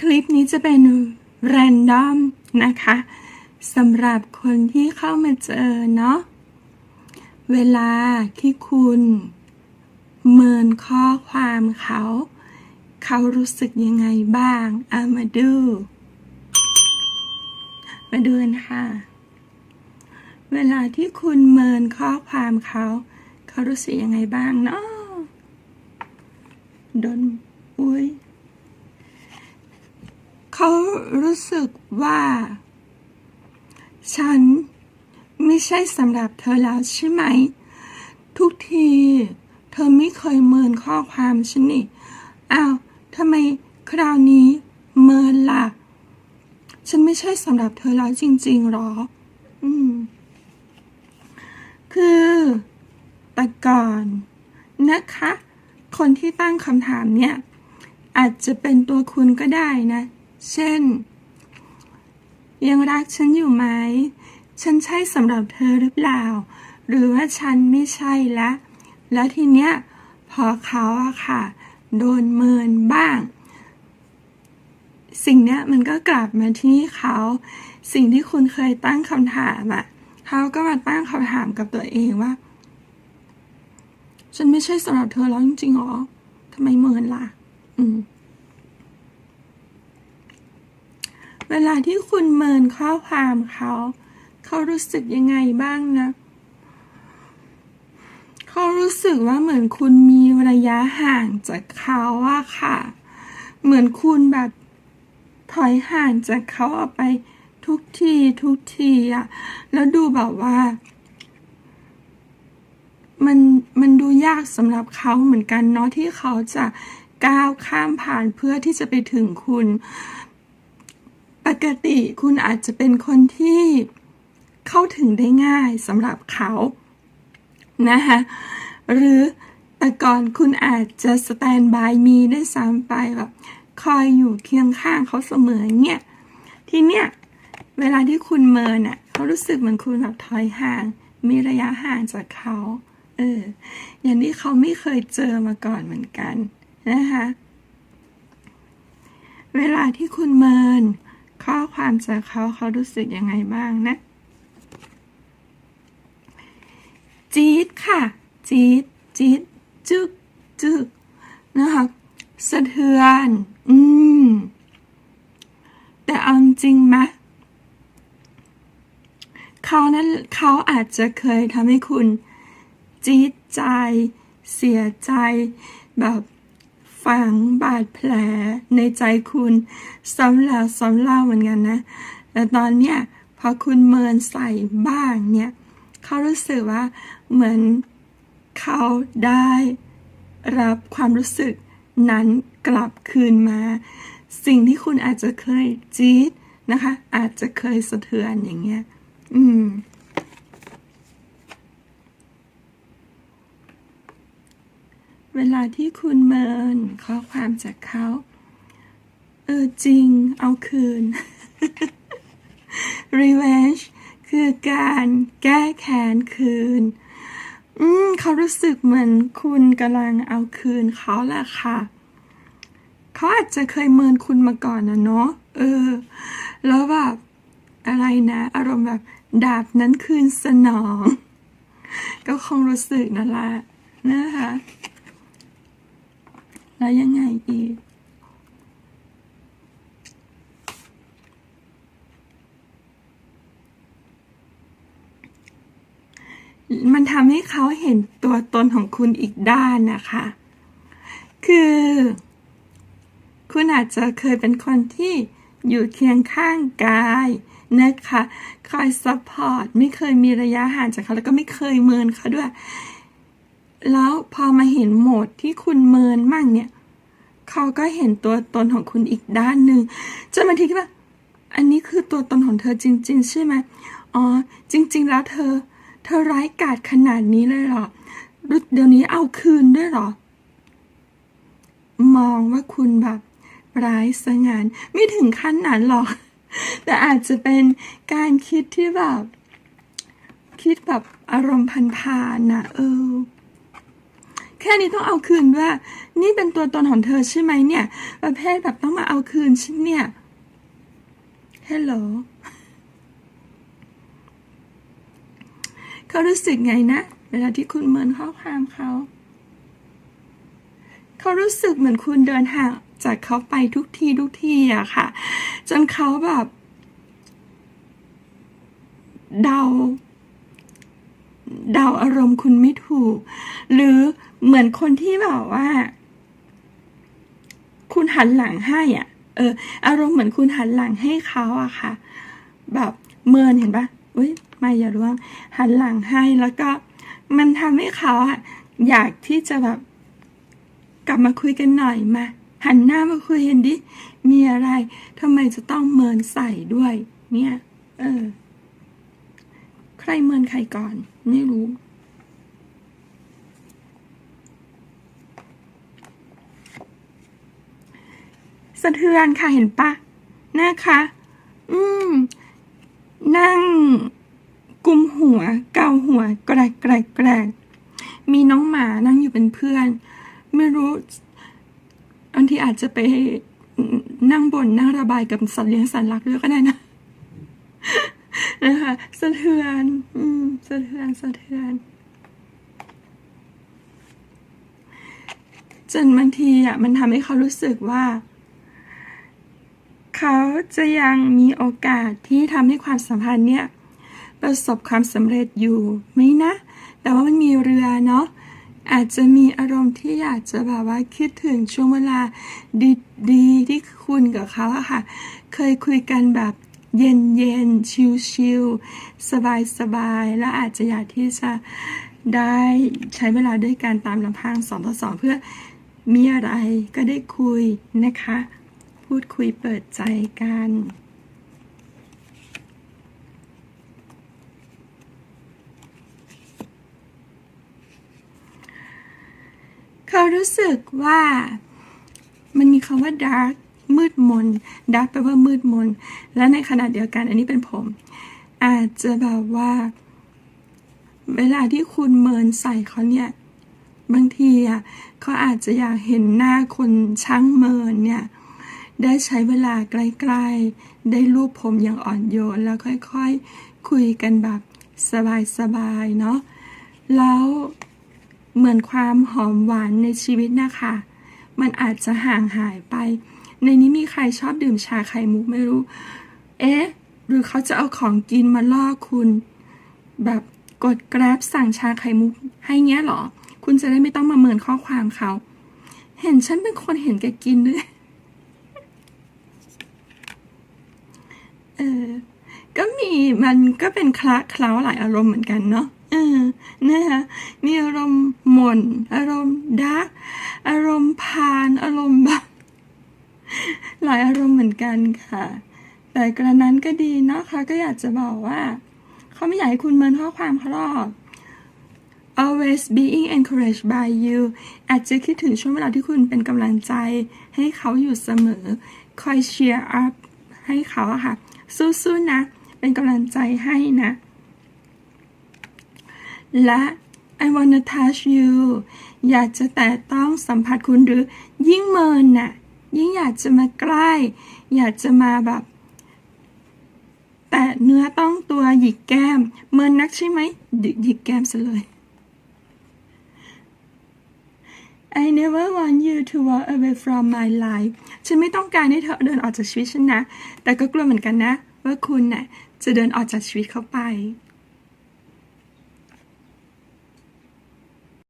คลิปนี้จะเป็นแรนดอมนะคะสำหรับคนที่เข้ามาเจอเนาะเวลาที่คุณเมินข้อความเขา เขารู้สึกยังไงบ้างเอามาดู มาดูกันค่ะ เวลาที่คุณเมินข้อความเขา เขารู้สึกยังไงบ้างเนาะโดนอุ้ย เขารู้สึกว่า ฉันไม่ใช่สำหรับเธอแล้วใช่ไหม ทุกที เธอไม่เคยเมินข้อความฉันนี่อ้าวทำไมคราวนี้เมินล่ะ ฉันไม่ใช่สำหรับเธอแล้วจริงๆหรอ อืม คือแต่ก่อนนะคะ คนที่ตั้งคำถามเนี่ย อาจจะเป็นตัวคุณก็ได้นะ เช่น ยังรักฉันอยู่ไหม ฉันใช่สำหรับเธอหรือเปล่า หรือว่าฉันไม่ใช่ละ แล้วทีเนี้ยพอเขาอะค่ะ โดนเมินบ้าง สิ่งเนี้ยมันก็กลับมาที่เขา สิ่งที่คุณเคยตั้งคำถามอะเขาก็มาตั้งคำถามกับตัวเองว่า ฉันไม่ใช่สำหรับเธอแล้วจริงๆหรอทำไมเมินล่ะ อืม เวลาที่คุณเมินข้อความเขา เขารู้สึกยังไงบ้างนะ เขารู้สึกว่าเหมือนคุณมีระยะห่างจากเขาอะค่ะ เหมือนคุณแบบถอยห่างจากเขาออกไปทุกทีทุกทีอะแล้วดูแบบว่า มันมันดูยากสำหรับเขาเหมือนกันเนาะที่เขาจะก้าวข้ามผ่านเพื่อที่จะไปถึงคุณ ปกติคุณอาจจะเป็นคนที่เข้าถึงได้ง่ายสำหรับเขานะคะหรือแต่ก่อนคุณอาจจะสแตนบายมีได้ซ้ำไปแบบคอยอยู่เคียงข้างเขาเสมอเนี่ย ทีเนี้ยเวลาที่คุณเมินอะเขารู้สึกเหมือนคุณแบบถอยห่าง มีระยะห่างจากเขาเอออย่างที่เขาไม่เคยเจอมาก่อนเหมือนกันนะคะเวลาที่คุณเมิน ข้อความจากเขาเขารู้สึกยังไงบ้างนะ จี๊ดค่ะ จี๊ด จี๊ด จึกจึกนะคะสะเทือน อืม แต่เอาจริงไหมเขานั้นเขาอาจจะเคยทำให้คุณ จี๊ดใจ เสียใจแบบ ฝังบาดแผลในใจคุณซ้ำแล้วซ้ำเล่าเหมือนกันนะ แต่ตอนเนี้ยพอคุณเมินใส่บ้างเนี่ยเขารู้สึกว่าเหมือนเขาได้รับความรู้สึกนั้นกลับคืนมา สิ่งที่คุณอาจจะเคยจี๊ดนะคะ อาจจะเคยสะเทือนอย่างเงี้ย อืม เวลาที่คุณเมินข้อความจากเขา เออจริง เอาคืน revenge คือการแก้แค้นคืน อืมเขารู้สึกเหมือนคุณกำลังเอาคืนเขาแหละค่ะ เขาอาจจะเคยเมินคุณมาก่อนนะเนาะ เออ แล้วแบบอะไรนะ อารมณ์แบบดาบนั้นคืนสนอง ก็คงรู้สึกนั่นแหละนะคะ แล้วยังไงอีกมันทำให้เขาเห็นตัวตนของคุณอีกด้านนะคะ คือ คุณอาจจะเคยเป็นคนที่อยู่เคียงข้างกายนะคะ คอยซัพพอร์ต ไม่เคยมีระยะห่างจากเขา แล้วก็ไม่เคยเมินเขาด้วย แล้วพอมาเห็นโหมดที่คุณเมินมั่งเนี่ย เขาก็เห็นตัวตนของคุณอีกด้านหนึ่งจนบางทีก็แบบอันนี้คือตัวตนของเธอจริง ๆ ใช่ไหมอ๋อ จริง ๆ แล้วเธอ เธอร้ายกาจขนาดนี้เลยเหรอ เดี๋ยวนี้เอาคืนด้วยเหรอ มองว่าคุณแบบร้ายสงานไม่ถึงขั้นนั้นหรอก แต่อาจจะเป็นการคิดที่แบบ คิดแบบอารมณ์พันๆนะเออ แค่นี้ต้องเอาคืนด้วยนี่เป็นตัวตนของเธอใช่ไหมเนี่ย ประเภทแบบต้องมาเอาคืนฉันเนี่ยฮัลโหลเขารู้สึกไงนะ เวลาที่คุณเมินข้อความเขาเขารู้สึกเหมือนคุณเดินห่างจากเขาไปทุกทีทุกทีอะค่ะ จนเขาแบบ เดา เดาอารมณ์คุณไม่ถูก หรือเหมือนคนที่แบบว่า คุณหันหลังให้อะ เออ อารมณ์เหมือนคุณหันหลังให้เขาอะค่ะ แบบเมินเห็นปะอุ้ยไม่อย่าร่วง หันหลังให้แล้วก็มันทำให้เขาอะอยากที่จะแบบ กลับมาคุยกันหน่อยมาหันหน้ามาคุยกันดิ มีอะไรทำไมจะต้องเมินใส่ด้วย เนี่ย เออ ใครเมินใครก่อน ไม่รู้ สะเทือนค่ะเห็นปะนะคะ อืม นั่งกุมหัว เกาหัว แกรกแกรกแกรกมีน้องหมานั่งอยู่เป็นเพื่อน ไม่รู้บางทีอาจจะไปนั่งบนนั่งระบายกับสัตว์เลี้ยงสัตว์รักด้วยก็ได้นะ นะคะสะเทือน อืมสะเทือนสะเทือนจนบางทีอะมันทำให้เขารู้สึกว่า เขาจะยังมีโอกาสที่ทำให้ความสัมพันธ์เนี่ยประสบความสำเร็จอยู่ไหมนะ แต่ว่ามันมีเรือเนาะอาจจะมีอารมณ์ที่อยากจะแบบว่าคิดถึงช่วงเวลาดีๆที่คุณกับเขาอะค่ะ เคยคุยกันแบบ เย็นเย็นๆชิลๆสบายและอาจจะอยากที่จะได้ใช้เวลาด้วยกันตามลำพังสองต่อสองเพื่อมีอะไรก็ได้คุยนะคะ พูดคุยเปิดใจกันเขารู้สึกว่ามันมีคำว่า dark มืดมน dark แปลว่ามืดมน และในขณะเดียวกัน อันนี้เป็นผม อาจจะแบบว่า เวลาที่คุณเมินใส่เขาเนี่ย บางทีอะเขาอาจจะอยากเห็นหน้าคนช่างเมินเนี่ย ได้ใช้เวลาใกล้ๆ ได้รูปผมอย่างอ่อนโยน แล้วค่อยๆ คุยกันแบบสบายๆ เนาะ แล้วเหมือนความหอมหวานในชีวิตนะคะ มันอาจจะห่างหายไป ในนี้มีใครชอบดื่มชาไข่มุกไม่รู้ เอ๊ะ หรือเขาจะเอาของกินมาล่อคุณ แบบกดแกร็บสั่งชาไข่มุกให้เงี้ยหรอ คุณจะได้ไม่ต้องมาเมินข้อความเขา เห็นฉันเป็นคนเห็นแกกินด้วย เออ ก็มีมันก็เป็นคละเคล้าหลายอารมณ์เหมือนกันเนาะเออนะคะมีอารมณ์หม่น อารมณ์ดาร์กอารมณ์พาน อารมณ์แบบ หลายอารมณ์เหมือนกันค่ะ แต่กระนั้นก็ดีนะคะก็อยากจะบอกว่า เขาไม่อยากให้คุณเมินข้อความเขาหรอก always being encouraged by you อาจจะคิดถึงช่วงเวลาที่คุณเป็นกำลังใจ ให้เขาอยู่เสมอ คอย cheer up ให้เขาค่ะ สู้ๆนะ เป็นกำลังใจให้นะ และ I wanna touch you อยากจะแตะต้องสัมผัสคุณหรือยิ่งเมินน่ะ ยิ่งอยากจะมาใกล้ อยากจะมาแบบ แตะเนื้อต้องตัวหยิกแก้ม เมินนักใช่ไหมหยิกแก้มซะเลย I never want you to walk away from my life ฉันไม่ต้องการให้เธอเดินออกจากชีวิตฉันนะ แต่ก็กลัวเหมือนกันนะ ว่าคุณน่ะจะเดินออกจากชีวิตเขาไป